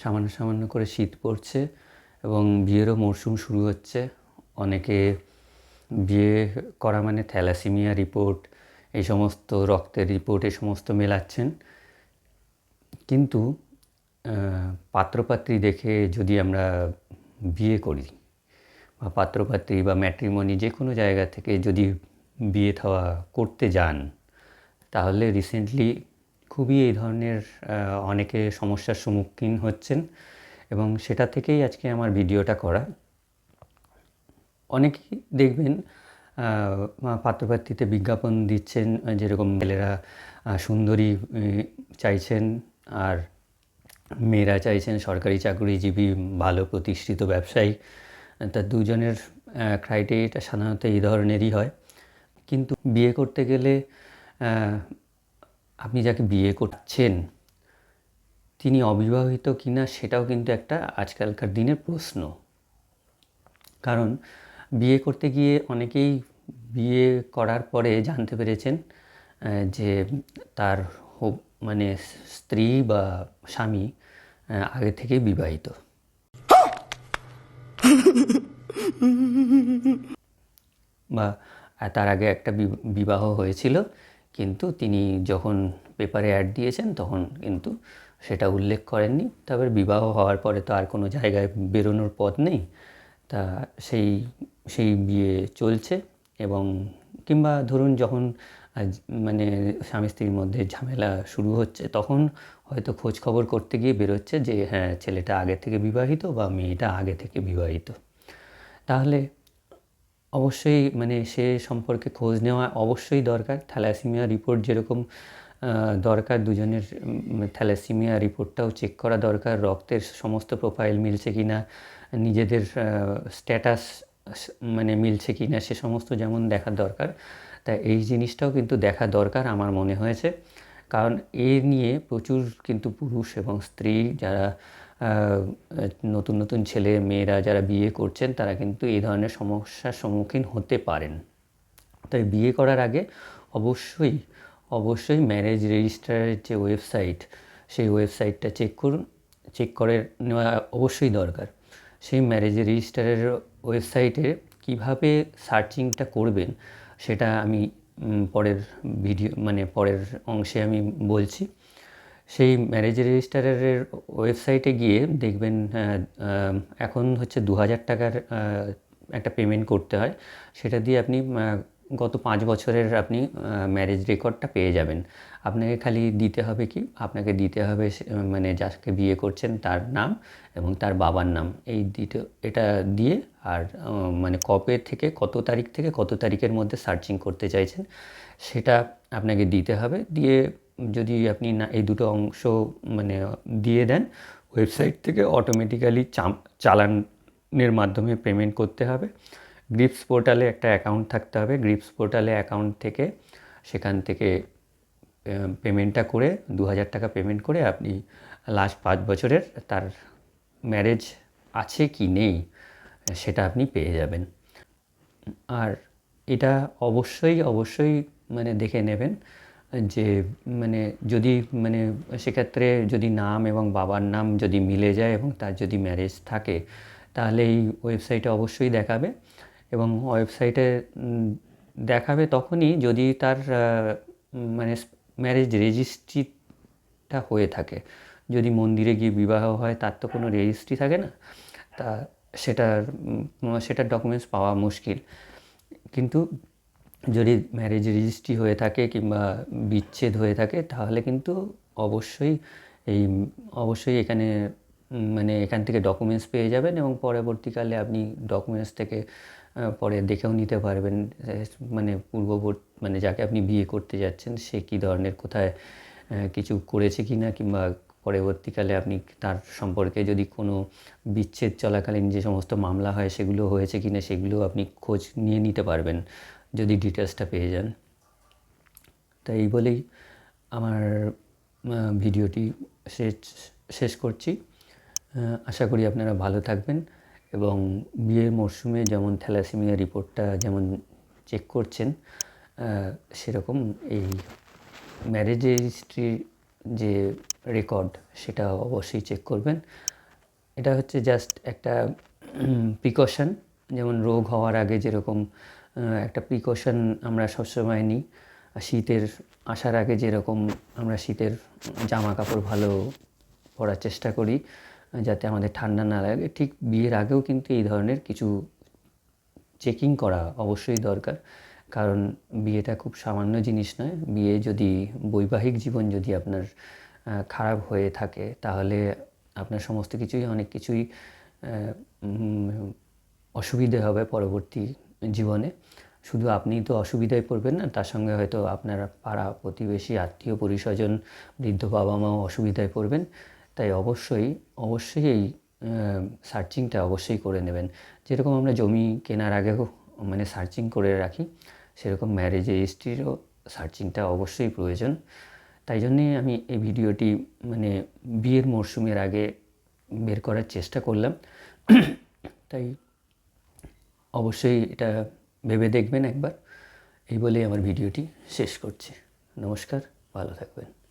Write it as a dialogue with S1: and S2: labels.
S1: সামান্য সামান্য করে শীত পড়ছে এবং বিয়েরও মরশুম শুরু হচ্ছে। অনেকে বিয়ে করা মানে থ্যালাসিমিয়া রিপোর্ট, এই সমস্ত রক্তের রিপোর্ট, এই সমস্ত মেলাচ্ছেন। কিন্তু পাত্রপাত্রী দেখে যদি আমরা বিয়ে করি বা পাত্রপাত্রী বা ম্যাট্রিমনি যে কোনো জায়গা থেকে যদি বিয়ে থাওয়া করতে যান, তাহলে রিসেন্টলি খুবই এই ধরনের অনেকে সমস্যার সম্মুখীন হচ্ছেন এবং সেটা থেকেই আজকে আমার ভিডিওটা করা। অনেকেই দেখবেন পাত্রপাত্রীতে বিজ্ঞাপন দিচ্ছেন যেরকম ছেলেরা সুন্দরী চাইছেন আর মেয়েরা চাইছেন সরকারি চাকরিজীবী, ভালো প্রতিষ্ঠিত ব্যবসায়ী। তা দুজনের ক্রাইটেরিয়াটা সাধারণত এই ধরনেরই হয়। কিন্তু বিয়ে করতে গেলে আপনি যাকে বিয়ে করছেন, তিনি অবিবাহিত কিনা সেটাও কিন্তু একটা আজকালকার দিনের প্রশ্ন। কারণ বিয়ে করতে গিয়ে অনেকেই বিয়ে করার পরে জানতে পেরেছেন যে তার মানে স্ত্রী বা স্বামী আগে থেকে বিবাহিত। বা, তার আগে একটা বিবাহ হয়েছিল কিন্তু তিনি যখন পেপারে অ্যাড দিয়েছেন, তখন কিন্তু সেটা উল্লেখ করেননি। তারপর বিবাহ হওয়ার পরে তো আর কোনো জায়গায় বেরোনোর পথ নেই। তা সেই সেই বিয়ে চলছে এবং কিংবা ধরুন যখন মানে স্বামী স্ত্রীর মধ্যে ঝামেলা শুরু হচ্ছে, তখন হয়তো খোঁজ খবর করতে গিয়ে বেরোচ্ছে যে হ্যাঁ ছেলেটা আগে থেকে বিবাহিত বা মেয়েটা আগে থেকে বিবাহিত। তাহলে অবশ্যই মানে সে সম্পর্কে খোঁজ নেওয়া অবশ্যই দরকার। থ্যালাসিমিয়া রিপোর্ট যেরকম দরকার, দুজনের থ্যালাসিমিয়া রিপোর্টটাও চেক করা দরকার। রক্তের সমস্ত প্রোফাইল মিলছে কি না নিজেদের স্ট্যাটাস মানে মিলছে কি না সে সমস্ত যেমন দেখা দরকার। তা এই জিনিসটাও কিন্তু দেখা দরকার আমার মনে হয়েছে। কারণ এ নিয়ে প্রচুর কিন্তু পুরুষ এবং স্ত্রী যারা নতুন নতুন ছেলে মেয়েরা যারা বিয়ে করছেন, তারা কিন্তু এই ধরনের সমস্যার সম্মুখীন হতে পারেন। তাই বিয়ে করার আগে অবশ্যই অবশ্যই ম্যারেজ রেজিস্ট্রারের যে ওয়েবসাইট সেই ওয়েবসাইটটা চেক করুন চেক করে নেওয়া অবশ্যই দরকার। সেই ম্যারেজ রেজিস্ট্রারের ওয়েবসাইটে কীভাবে সার্চিংটা করবেন, সেটা আমি পরের ভিডিও মানে পরের অংশে আমি বলছি। সেই ম্যারেজ রেজিস্ট্রারের ওয়েবসাইটে গিয়ে দেখবেন এখন হচ্ছে দু হাজার টাকার একটা পেমেন্ট করতে হয়। সেটা দিয়ে আপনি গত পাঁচ বছরের আপনি ম্যারেজ রেকর্ডটা পেয়ে যাবেন। আপনাকে খালি দিতে হবে কি? আপনাকে দিতে হবে মানে যাকে বিয়ে করছেন তার নাম এবং তার বাবার নাম। এই দিতে, এটা দিয়ে আর মানে কবে থেকে, কত তারিখ থেকে কত তারিখের মধ্যে সার্চিং করতে চাইছেন, সেটা আপনাকে দিতে হবে। দিয়ে যদি আপনি না, এই দুটো অংশ মানে দিয়ে দেন, ওয়েবসাইট থেকে অটোমেটিক্যালি চালানের মাধ্যমে পেমেন্ট করতে হবে। গ্রিপস পোর্টালে একটা অ্যাকাউন্ট থাকতে হবে। গ্রিপস পোর্টালে অ্যাকাউন্ট থেকে সেখান থেকে পেমেন্টটা করে দু হাজার টাকা পেমেন্ট করে আপনি লাস্ট পাঁচ বছরের তার ম্যারেজ আছে কি নেই, সেটা আপনি পেয়ে যাবেন। আর এটা অবশ্যই অবশ্যই মানে দেখে নেবেন। যে মানে যদি মানে সেক্ষেত্রে যদি নাম এবং বাবার নাম যদি মিলে যায় এবং তার যদি ম্যারেজ থাকে, তাহলে এই ওয়েবসাইটে অবশ্যই দেখাবে এবং ওয়েবসাইটে দেখাবে তখনই যদি তার মানে ম্যারেজ রেজিস্ট্রিটা হয়ে থাকে। যদি মন্দিরে গিয়ে বিবাহ হয়, তার তো কোনো রেজিস্ট্রি থাকে না। তা সেটার সেটার ডকুমেন্টস পাওয়া মুশকিল। কিন্তু যদি ম্যারেজ রেজিস্ট্রি হয়ে থাকে কিংবা বিচ্ছেদ হয়ে থাকে, তাহলে কিন্তু অবশ্যই এই, অবশ্যই এখানে মানে এখান থেকে ডকুমেন্টস পেয়ে যাবেন এবং পরবর্তীকালে আপনি ডকুমেন্টস থেকে পরে দেখেও নিতে পারবেন মানে পূর্ববর্তী মানে যাকে আপনি বিয়ে করতে যাচ্ছেন, সে কী ধরনের, কোথায় কিছু করেছে কি না কিংবা পরবর্তীকালে আপনি তার সম্পর্কে যদি কোনো বিচ্ছেদ চলাকালীন যে সমস্ত মামলা হয় সেগুলো হয়েছে কি না সেগুলো আপনি খোঁজ নিয়ে নিতে পারবেন। যদি ডিটেলসটা পেয়ে যান। তাই এই বলেই আমার ভিডিওটি শেষ শেষ করছি। আশা করি আপনারা ভালো থাকবেন এবং বিয়ের মরশুমে যেমন থ্যালাসেমিয়া রিপোর্টটা যেমন চেক করছেন সেরকম এই ম্যারেজ রেজিস্ট্রি যে রেকর্ড সেটা অবশ্যই চেক করবেন। এটা হচ্ছে জাস্ট একটা প্রিকশন যেমন রোগ হওয়ার আগে যেরকম একটা প্রিকশন আমরা সবসময় নিই। শীতের আসার আগে যেরকম আমরা শীতের জামা কাপড় ভালো পরার চেষ্টা করি, যাতে আমাদের ঠান্ডা না লাগে। ঠিক বিয়ের আগেও কিন্তু এই ধরনের কিছু চেকিং করা অবশ্যই দরকার। কারণ বিয়েটা খুব সামান্য জিনিস নয়। বিয়ে যদি বৈবাহিক জীবন যদি আপনার খারাপ হয়ে থাকে, তাহলে আপনার সমস্ত কিছুই অনেক কিছুই অসুবিধে হবে পরবর্তী জীবনে। শুধু আপনি তো অসুবিধায় পড়বেন না, তার সঙ্গে হয়তো আপনার পাড়া প্রতিবেশী, আত্মীয়, পরিস্বজন, বৃদ্ধ বাবা মাও অসুবিধায় পড়বেন। তাই অবশ্যই অবশ্যই এই সার্চিংটা অবশ্যই করে নেবেন। যেরকম আমরা জমি কেনার আগেও মানে সার্চিং করে রাখি, সেরকম ম্যারেজ রেজিস্ট্রিরও সার্চিংটা অবশ্যই প্রয়োজন। তাই জন্যে আমি এই ভিডিওটি মানে বিয়ের মরশুমের আগে বের করার চেষ্টা করলাম। তাই অবশ্যই এটা ভেবে দেখবেন একবার। এই বলেই আমার ভিডিওটি শেষ করছি। নমস্কার ভালো থাকবেন।